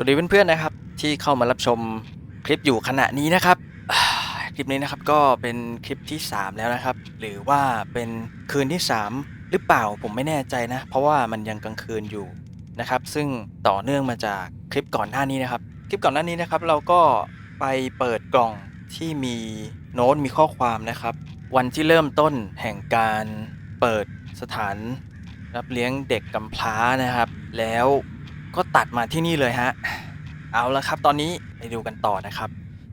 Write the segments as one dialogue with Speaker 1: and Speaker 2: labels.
Speaker 1: สวัสดีเพื่อนๆนะครับ ที่เข้ามารับชมคลิปอยู่ขณะนี้นะครับ คลิปนี้นะครับก็เป็นคลิปที่ 3 แล้วนะครับ หรือว่าเป็นคืนที่ 3 หรือเปล่าผมไม่แน่ใจนะ เพราะว่ามันยังกลางคืนอยู่นะครับ ซึ่งต่อเนื่องมาจากคลิปก่อนหน้านี้นะครับ คลิปก่อนหน้านี้นะครับ เราก็ไปเปิดกล่องที่มีโน้ตมีข้อความนะครับ วันที่เริ่มต้นแห่งการเปิดสถาน รับเลี้ยงเด็กกำพร้านะครับ แล้ว ก็ตัดมาที่นี่เลยฮะ เอาละครับ ตอนนี้ไปดูกันต่อนะครับ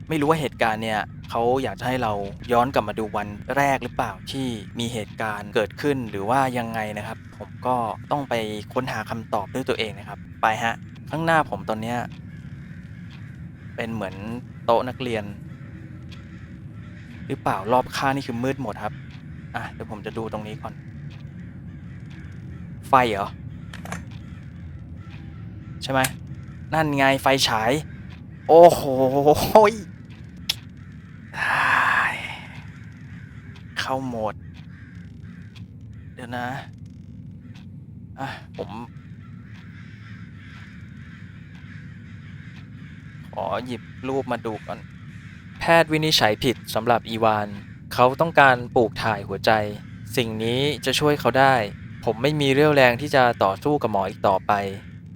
Speaker 1: ไม่รู้ว่าเหตุการณ์เนี่ยเขาอยากจะให้เราย้อนกลับมาดูวันแรกหรือเปล่าที่มีเหตุการณ์เกิดขึ้นหรือว่ายังไงนะครับ ผมก็ต้องไปค้นหาคำตอบด้วยตัวเองนะครับ ไปฮะ ข้างหน้าผมตอนเนี้ยเป็นเหมือนโต๊ะนักเรียน หรือเปล่ารอบข้างนี่คือมืดหมดครับ อะเดี๋ยวผมจะดูตรงนี้ก่อน ไฟเหรอ ใช่ไหมนั่นไงไฟฉาย โอ้โหยอ้ายเข้าโหมด เดี๋ยวนะอะผมขอหยิบรูปมาดูก่อน แพทย์วินิจฉัยผิดสำหรับอีวาน เขาต้องการปลูกถ่ายหัวใจ สิ่งนี้จะช่วยเขาได้ ผมไม่มีเรี่ยวแรงที่จะต่อสู้กับหมออีกต่อไป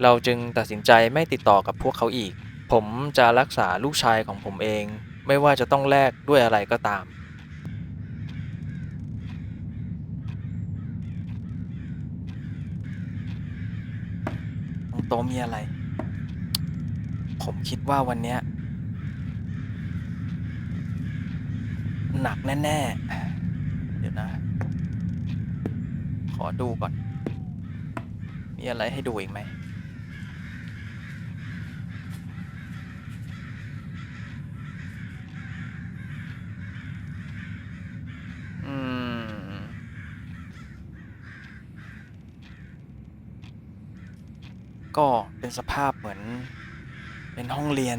Speaker 1: เราจึงตัดสินใจไม่ติดต่อกับพวกเขาอีก ผมจะรักษาลูกชายของผมเอง ไม่ว่าจะต้องแลกด้วยอะไรก็ตามตรงโตมีอะไร ผมคิดว่าวันเนี้ยหนักแน่ ๆ เดี๋ยวนะ ขอดูก่อน มีอะไรให้ดูอีกไหม อืม ก็เป็นสภาพเหมือน เป็นห้องเรียน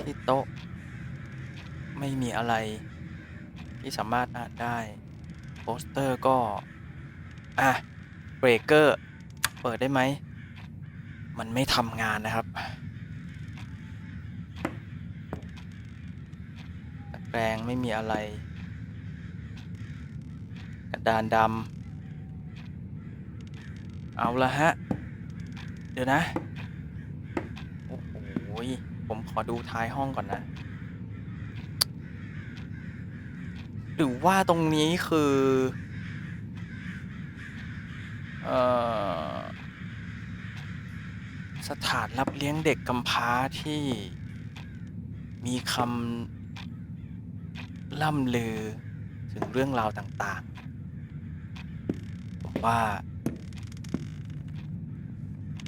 Speaker 1: ที่โต๊ะ ไม่มีอะไรที่สามารถอ่านได้โปสเตอร์ก็ อะเบรกเกอร์ เปิดได้ไหม มันไม่ทำงานนะครับแกรงไม่มีอะไร กระดานดำ เอาละฮะ เดี๋ยวนะ โอ้โหผมขอดูท้ายห้องก่อนนะ หรือว่าตรงนี้คือ เอ่อ สถานรับเลี้ยงเด็กกำพร้าที่มีคำล่ำลือถึงเรื่องราวต่างๆ ผมว่า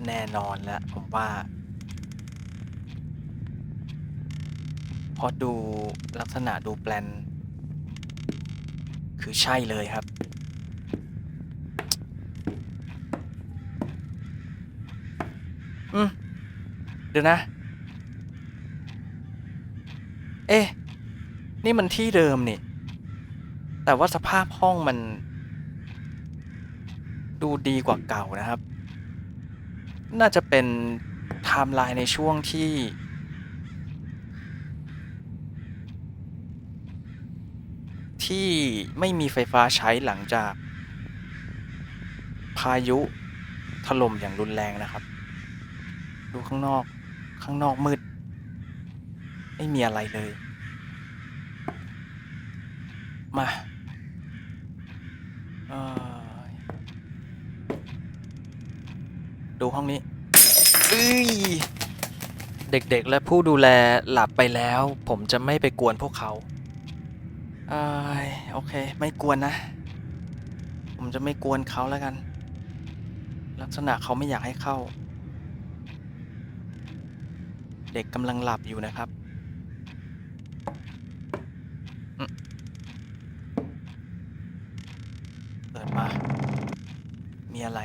Speaker 1: แน่นอนแล้วผมว่า พอดูลักษณะดูแปลน คือใช่เลยครับ อืม เดี๋ยวนะ เอ๊ะ นี่มันที่เดิมนี่ แต่ว่าสภาพห้องมัน ดูดีกว่าเก่านะครับ น่าจะเป็นไทม์ไลน์ในช่วงที่ ที่ไม่มีไฟฟ้าใช้หลังจาก พายุถล่มอย่างรุนแรงนะครับ ดูข้างนอกข้างนอกมืด ไม่มีอะไรเลย มาเอ่อ ดูห้องนี้เอ้ยเด็กๆและผู้ดูแลหลับไปแล้ว ผมจะไม่ไปกวนพวกเขาเอ้ยโอเค ไม่กวนนะ ผมจะไม่กวนเขาแล้วกัน ลักษณะเขาไม่อยากให้เข้า เด็กกำลังหลับอยู่นะครับอืมเปิดมา มีอะไร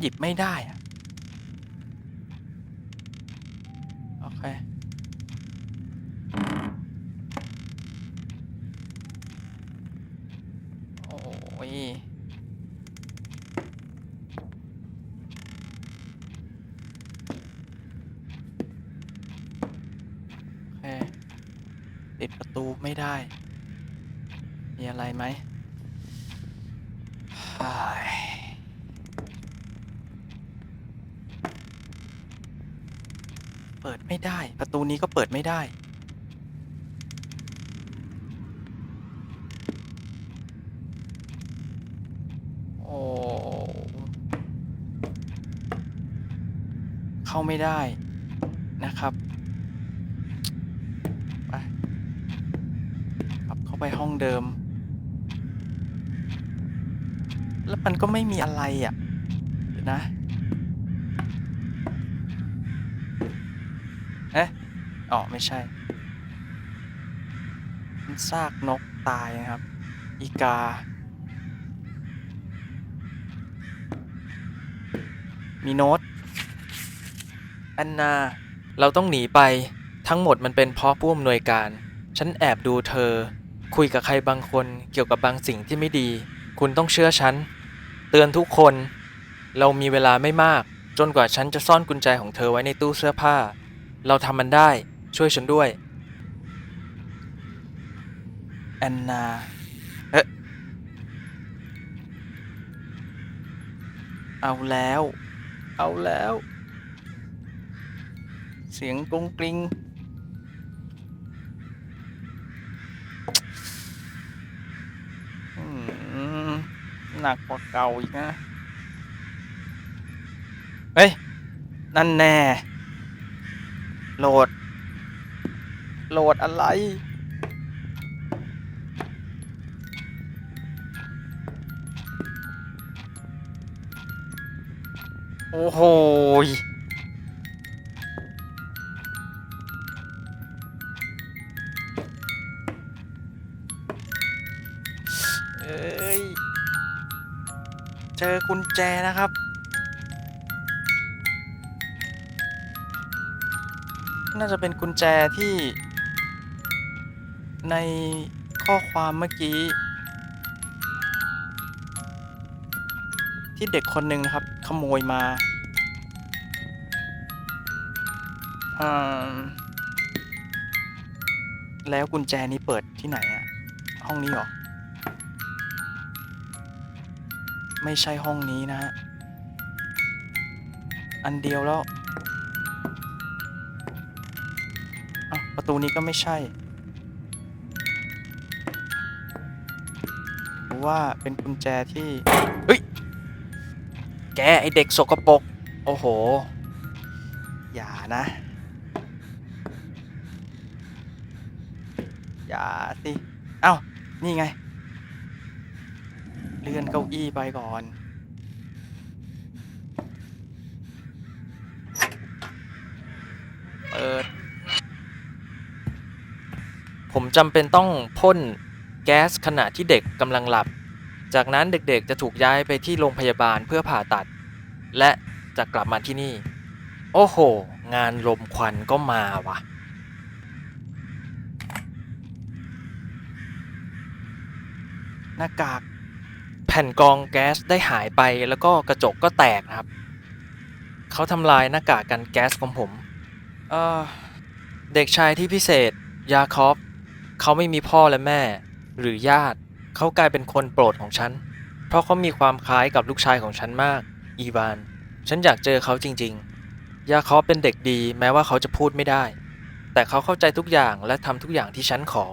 Speaker 1: หยิบไม่ได้อะโอเค โอ้ อ้ยโอเคปิดประตูไม่ได้ มีอะไรไหมฮ้าย เปิดไม่ได้ ประตูนี้ก็เปิดไม่ได้ โอ้ เข้าไม่ได้นะครับไปกลับเข้าไปห้องเดิม แล้วมันก็ไม่มีอะไรอะเดี๋ยวนะ เอ๊ะ อ๋อไม่ใช่มันซากนกตายนะครับ อีกา มีโน้ตแอนนา เราต้องหนีไป ทั้งหมดมันเป็นเพราะผู้อำนวยการ ฉันแอบดูเธอ คุยกับใครบางคนเกี่ยวกับบางสิ่งที่ไม่ดี คุณต้องเชื่อฉัน เตือนทุกคน เรามีเวลาไม่มาก จนกว่าฉันจะซ่อนกุญแจของเธอไว้ในตู้เสื้อผ้า เราทำมันได้ ช่วยฉันด้วย แอนนา เอ๊ะ เอาแล้ว เอาแล้ว เสียงกรุงกริงหนักกว่าเก่าอีกนะ เฮ้ย นั่นแน่ โหลด โหลดอะไร โอ้โหเอ้ย เจอกุญแจนะครับน่าจะเป็นกุญแจที่ ในข้อความเมื่อกี้ ที่เด็กคนหนึ่งนะครับ ขโมยมาอแล้วกุญแจนี้เปิดที่ไหนอะห้องนี้เหรอ ไม่ใช่ห้องนี้นะฮะ อันเดียวแล้ว ประตูนี้ก็ไม่ใช่ ว่าเป็นกุญแจที่เฮ้ยแกไอเด็กสกปรกโอ้โห อย่านะ อย่าสิเอ้า นี่ไง เลื่อนเก้าอี้ไปก่อนเปิดผมจำเป็นต้องพ่น แก๊สขณะที่เด็กกำลังหลับ จากนั้นเด็กๆจะถูกย้ายไปที่โรงพยาบาลเพื่อผ่าตัด และจะกลับมาที่นี่ โอ้โห งานลมควันก็มาว่ะ หน้ากาก แผ่นกรองแก๊สได้หายไปแล้วก็กระจกก็แตกนะครับ เขาทำลายหน้ากากกันแก๊สของผมเเด็กชายที่พิเศษยาคอฟเขาไม่มีพ่อและแม่ หรือญาติ เขากลายเป็นคนโปรดของฉัน เพราะเขามีความคล้ายกับลูกชายของฉันมาก อีวาน ฉันอยากเจอเขาจริง ๆ ยาคอฟเป็นเด็กดีแม้ว่าเขาจะพูดไม่ได้ แต่เขาเข้าใจทุกอย่างและทำทุกอย่างที่ฉันขอ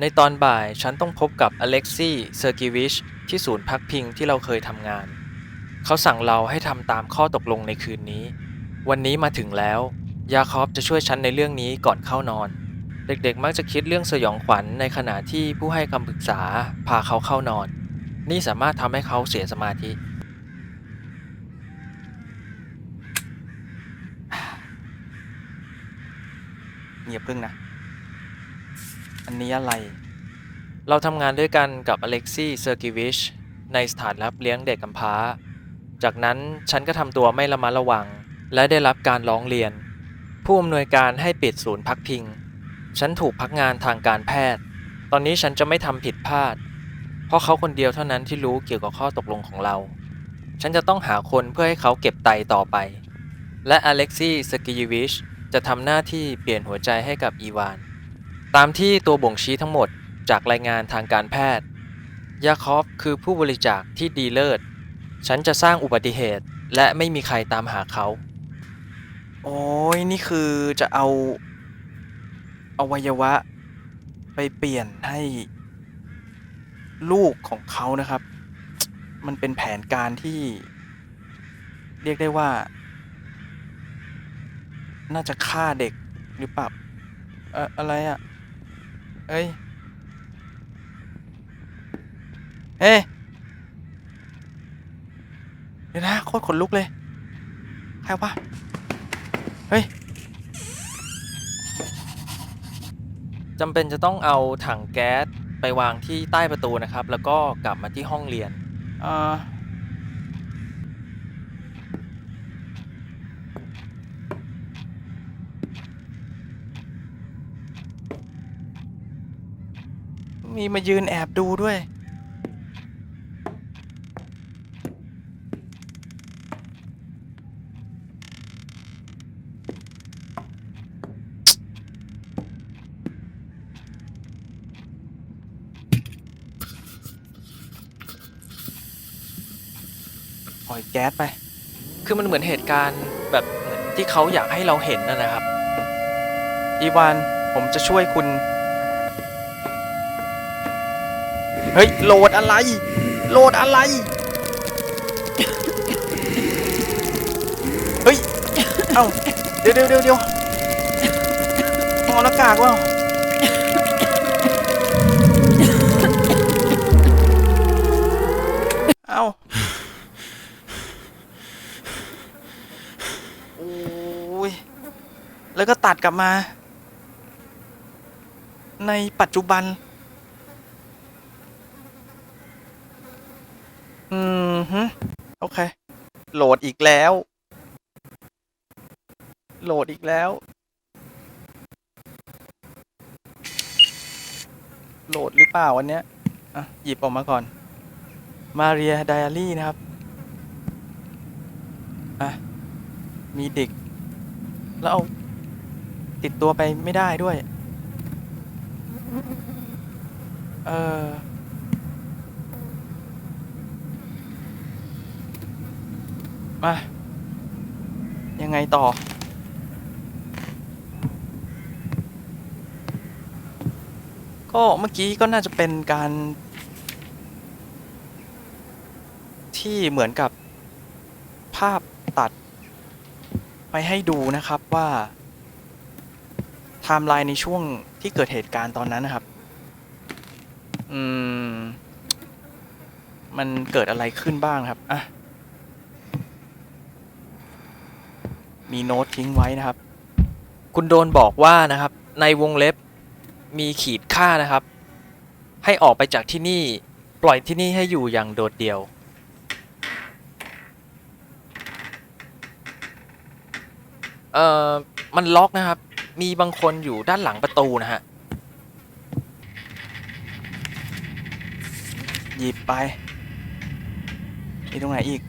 Speaker 1: ในตอนบ่ายฉันต้องพบกับอเล็กซี่เซอร์กิวิชที่ศูนย์พักพิงที่เราเคยทำงาน เขาสั่งเราให้ทำตามข้อตกลงในคืนนี้ วันนี้มาถึงแล้ว ยาคอฟจะช่วยฉันในเรื่องนี้ก่อนเข้านอน เด็กๆ มักจะคิดเรื่องสยองขวัญในขณะที่ผู้ให้คำปรึกษาพาเขาเข้านอน นี่สามารถทำให้เขาเสียสมาธิ เงียบพึ่งนะ อันนี้อะไร เราทำงานด้วยกันกับอเล็กซี่เซอร์กิวิชในสถานรับเลี้ยงเด็กกำพร้า จากนั้นฉันก็ทำตัวไม่ระมัดระวัง และได้รับการร้องเรียน ผู้อำนวยการให้ปิดศูนย์พักพิง ฉันถูกพักงานทางการแพทย์ ตอนนี้ฉันจะไม่ทำผิดพลาด
Speaker 2: เพราะเขาคนเดียวเท่านั้นที่รู้เกี่ยวกับข้อตกลงของเรา ฉันจะต้องหาคนเพื่อให้เขาเก็บไตต่อไป และอเล็กซี่สกิยวิชจะทำหน้าที่เปลี่ยนหัวใจให้กับอีวาน ตามที่ตัวบ่งชี้ทั้งหมดจากรายงานทางการแพทย์ ยาคอฟคือผู้บริจาคที่ดีเลิศ ฉันจะสร้างอุบัติเหตุและไม่มีใครตามหาเขา
Speaker 1: โอ้ยนี่คือจะเอา อวัยวะ ไปเปลี่ยนให้ลูกของเขานะครับ มันเป็นแผนการที่ เรียกได้ว่า น่าจะฆ่าเด็กหรือเปล่าเอะอะไรอะ่ะ เอ้ย เฮ้ยเดี๋ยวนะโคตรขนลุกเลย ใครวะ เฮ้ย
Speaker 2: จำเป็นจะต้องเอาถังแก๊สไปวางที่ใต้ประตูนะครับ แล้วก็กลับมาที่ห้องเรียน
Speaker 1: อ่ามีมายืนแอบดูด้วย ล่อยแก๊สไป
Speaker 2: คือมันเหมือนเหตุการณ์แบบเหมือนที่เขาอยากให้เราเห็นนะนะครับ
Speaker 1: อีวานผมจะช่วยคุณ เฮ้ยโหลดอะไร โหลดอะไร เฮ้ย เอ้า เดี๋ยวเดี๋ยวเดี๋ยวเดี๋ยวมองหน้ากากว่า แล้วก็ตัดกลับมา ในปัจจุบัน อืมฮึโอเค โหลดอีกแล้ว โหลดอีกแล้ว โหลดหรือเปล่าวันเนี้ยอะ หยิบออกมาก่อน มาเรียไดอารี่นะครับ อะ มีเด็ก แล้วเอา ติดตัวไปไม่ได้ด้วย เออมายังไงต่อ ก็เมื่อกี้ก็น่าจะเป็นการ ที่เหมือนกับภาพตัดไปให้ดูนะครับว่า ไทม์ไลน์ในช่วงที่เกิดเหตุการณ์ตอนนั้นนะครับ อืม มันเกิดอะไรขึ้นบ้างครับ อะ มีโน้ตทิ้งไว้นะครับ
Speaker 2: คุณโดนบอกว่านะครับ ในวงเล็บมีขีดค่านะครับ ให้ออกไปจากที่นี่ ปล่อยที่นี่ให้อยู่อย่างโดดเดี่ยว เอ่อ มันล็อกนะครับ มีบางคนอยู่ด้านหลังประตูนะฮะ
Speaker 1: หยิบไป มีตรงไหนอีก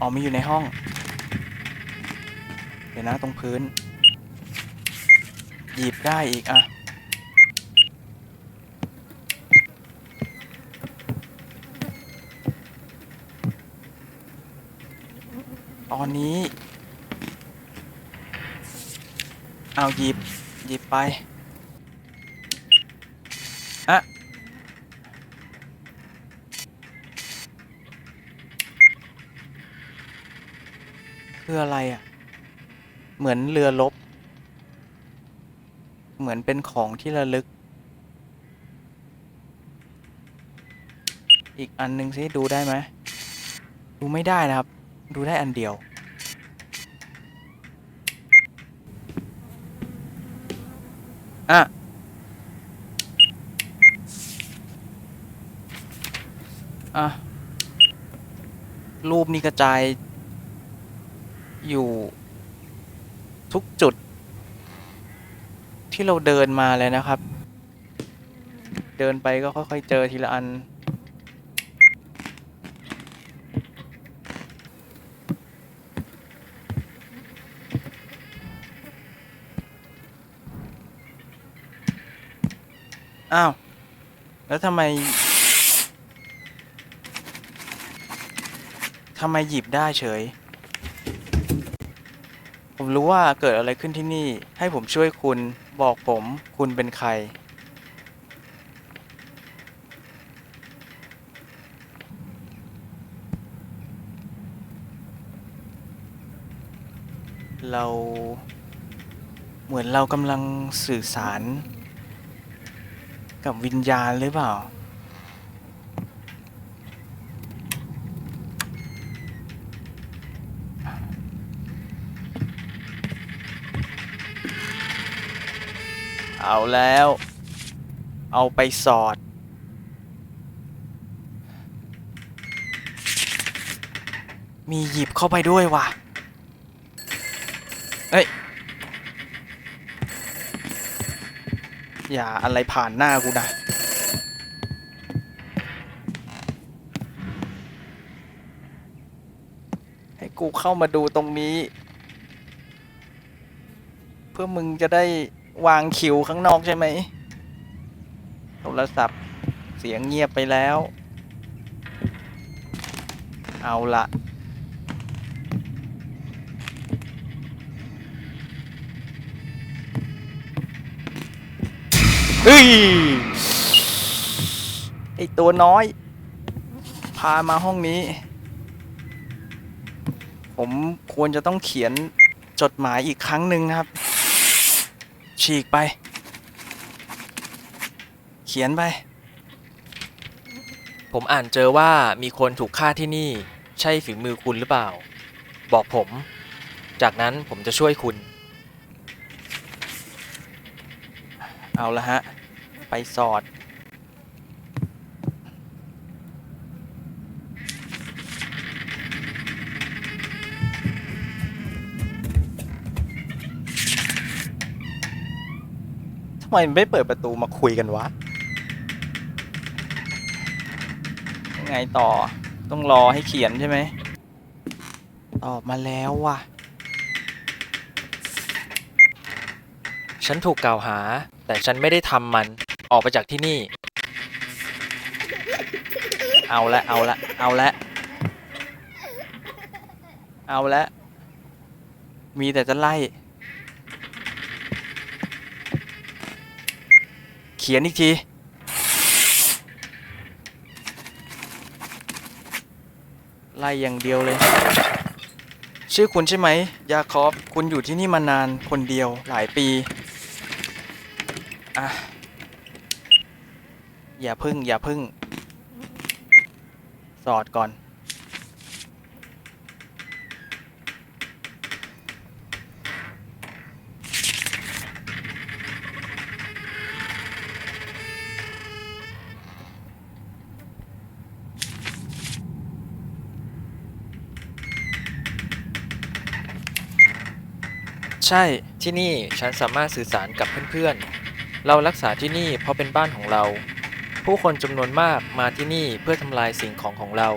Speaker 1: อ๋อมีอยู่ในห้อง เดี๋ยวนะตรงพื้น หยิบได้อีกอะ ตอนนี้ เอาหยิบ หยิบไปอะคืออะไรอะ เหมือนเรือลบ เหมือนเป็นของที่ระลึก อีกอันหนึ่งสิดูได้ไหม ดูไม่ได้นะครับ ดูได้อันเดียว อะ อะ รูปนี้กระจาย อยู่ ทุกจุด ที่เราเดินมาเลยนะครับ เดินไปก็ค่อยๆเจอทีละอัน อ้าว แล้วทำไมทำไมหยิบได้เฉย ผมรู้ว่าเกิดอะไรขึ้นที่นี่ ให้ผมช่วยคุณ บอกผมคุณเป็นใคร เรา เหมือนเรากำลังสื่อสาร กับวิญญาณหรือเปล่า เอาแล้ว เอาไปสอด มีหยิบเข้าไปด้วยว่ะ เอ้ย อย่าอะไรผ่านหน้ากูนะให้กูเข้ามาดูตรงนี้ เพื่อมึงจะได้วางคิวข้างนอกใช่ไหมโทรศัพท์เสียงเงียบไปแล้ว เอาละ ไอตัวน้อย พามาห้องนี้ ผมควรจะต้องเขียนจดหมายอีกครั้งหนึ่งนะครับ ฉีกไป เขียนไป
Speaker 2: ผมอ่านเจอว่ามีคนถูกฆ่าที่นี่ ใช่ฝีมือคุณหรือเปล่า บอกผม จากนั้นผมจะช่วยคุณ
Speaker 1: เอาละฮะ ไปสอด ทำไมไม่เปิดประตูมาคุยกันวะ ยังไงต่อ ต้องรอให้เขียนใช่ไหม ตอบมาแล้วว่ะ
Speaker 2: ฉันถูกกล่าวหา แต่ฉันไม่ได้ทำมัน ออกไปจากที่นี่
Speaker 1: เอาละเอาละเอาละเอาละมีแต่จะไล่ เขียนอีกที ไล่อย่างเดียวเลย ชื่อคุณใช่ไหม ยาคอบ คุณอยู่ที่นี่มานานคนเดียวหลายปี อะ อย่าพึ่ง อย่าพึ่ง สอดก่อน ใช่
Speaker 2: ที่นี่ฉันสามารถสื่อสารกับเพื่อนๆ เรารักษาที่นี่เพราะเป็นบ้านของเรา ผู้คนจำนวนมากมาที่นี่เพื่อทำลายสิ่งของของเรา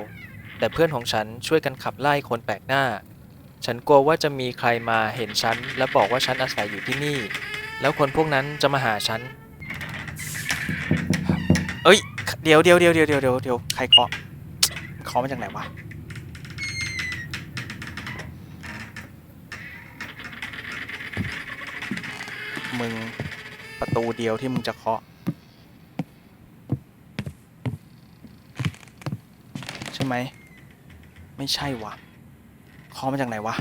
Speaker 2: แต่เพื่อนของฉันช่วยกันขับไล่คนแปลกหน้า ฉันกลัวว่าจะมีใครมาเห็นฉัน และบอกว่าฉันอาศัยอยู่ที่นี่ แล้วคนพวกนั้นจะมาหาฉัน
Speaker 1: เอ้ย เดี๋ยวเดี๋ยวเดี๋ยวเดี๋ยวเดี๋ยวเดี๋ยวเดี๋ยวใครเคาะเคาะมาจากไหนวะมึงประตูเดียวที่มึงจะเคาะ ช่ไหม ไม่ใช่วะเคาะมาจากไหนวะ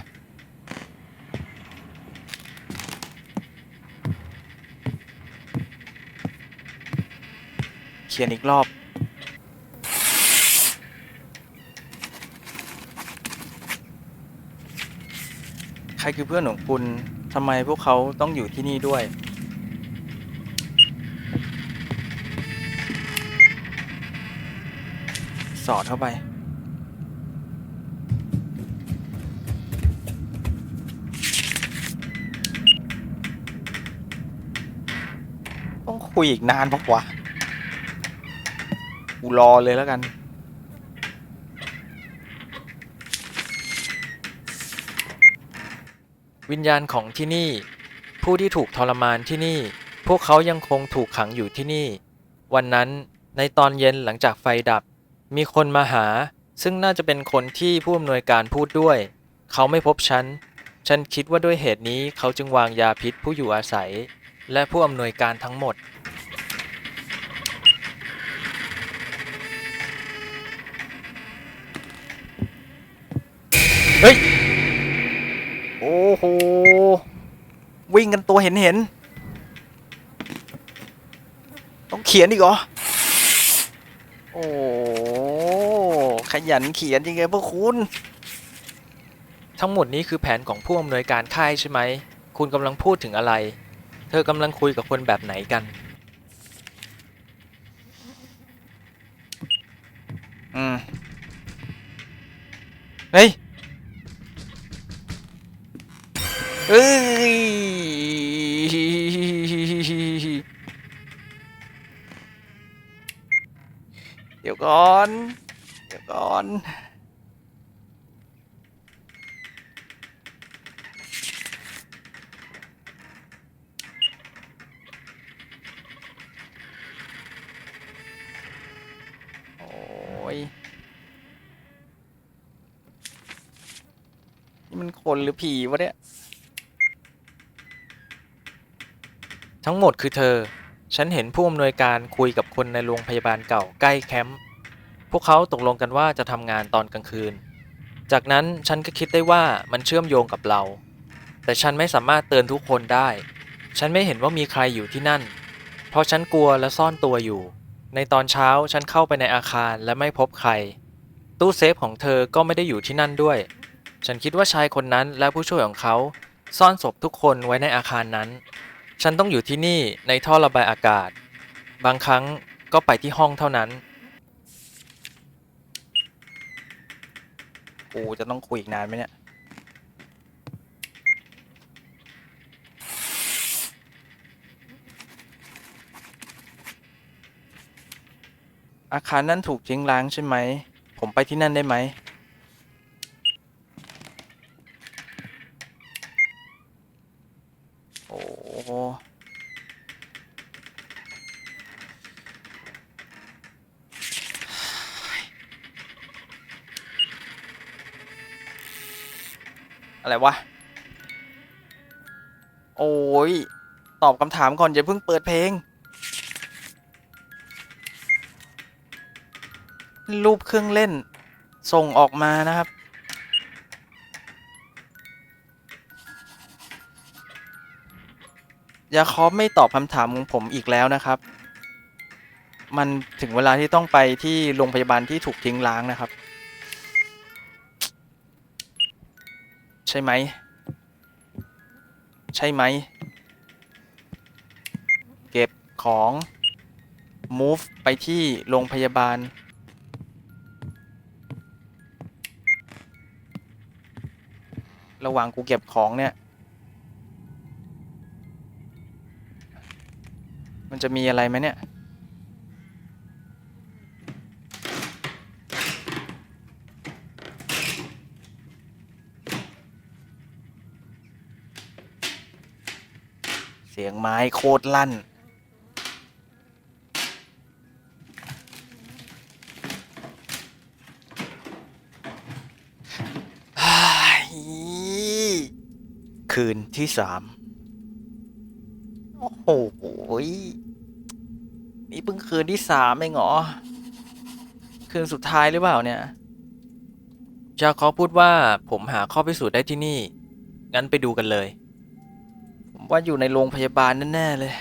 Speaker 1: เขียนอีกรอบใครคือเพื่อนของคุณ ทำไมพวกเขาต้องอยู่ที่นี่ด้วย สอดเข้าไป คุยอีกนานปะวะกูรอเลยแล้วกัน
Speaker 2: วิญญาณของที่นี่ ผู้ที่ถูกทรมานที่นี่ พวกเขายังคงถูกขังอยู่ที่นี่ วันนั้นในตอนเย็นหลังจากไฟดับ มีคนมาหา ซึ่งน่าจะเป็นคนที่ผู้อำนวยการพูดด้วย เขาไม่พบฉัน ฉันคิดว่าด้วยเหตุนี้เขาจึงวางยาพิษผู้อยู่อาศัย และผู้อำนวยการทั้งหมด
Speaker 1: เฮ้ย โอ้โห วิ่งกันตัวเห็นเห็น ต้องเขียนอีกเหรอ โอ้ขยันเขียนจริงพวกคุณ
Speaker 2: ทั้งหมดนี้คือแผนของผู้อำนวยการค่ายใช่ไหม คุณกำลังพูดถึงอะไร ธอกำลังคุยกับคนแบบไหนกัน
Speaker 1: อืม เฮ้ยเฮ้ย เดี๋ยวก่อน เดี๋ยวก่อน คนหรือผีวะเนี่ย
Speaker 2: ทั้งหมดคือเธอ ฉันเห็นผู้อำนวยการคุยกับคนในโรงพยาบาลเก่าใกล้แคมป์พวกเขาตกลงกันว่าจะทำงานตอนกลางคืน จากนั้นฉันก็คิดได้ว่ามันเชื่อมโยงกับเรา แต่ฉันไม่สามารถเตือนทุกคนได้ ฉันไม่เห็นว่ามีใครอยู่ที่นั่น เพราะฉันกลัวและซ่อนตัวอยู่ ในตอนเช้าฉันเข้าไปในอาคารและไม่พบใคร ตู้เซฟของเธอก็ไม่ได้อยู่ที่นั่นด้วย ฉันคิดว่าชายคนนั้นและผู้ช่วยของเขา ซ่อนศพทุกคนไว้ในอาคารนั้น ฉันต้องอยู่ที่นี่ในท่อระบายอากาศ บางครั้งก็ไปที่ห้องเท่านั้น
Speaker 1: กูจะต้องคุยอีกนานไหมเนี่ย อาคารนั่นถูกทิ้งร้างใช่ไหม ผมไปที่นั่นได้ไหม โอ้ โหอะไรวะ โอ้ย ตอบคำถามก่อน อย่าเพิ่งเปิดเพลง รูปเครื่องเล่น ส่งออกมานะครับ ยาคอฟไม่ตอบคำถามของผมอีกแล้วนะครับ มันถึงเวลาที่ต้องไปที่โรงพยาบาลที่ถูกทิ้งร้างนะครับ ใช่ไหม ใช่ไหม เก็บของ move ไปที่โรงพยาบาลระหว่างกูเก็บของเนี่ย มันจะมีอะไรไหมเนี่ย เสียงไม้โคตรลั่นฮ่ายคืนที่สาม โอ้โห นี่เพิ่งคืนที่สามเองเหรอ คืนสุดท้ายหรือเปล่าเนี่ย
Speaker 2: จาคอพูดว่าผมหาข้อพิสูจน์ได้ที่นี่ งั้นไปดูกันเลย
Speaker 1: ผมว่าอยู่ในโรงพยาบาลแน่ๆเลย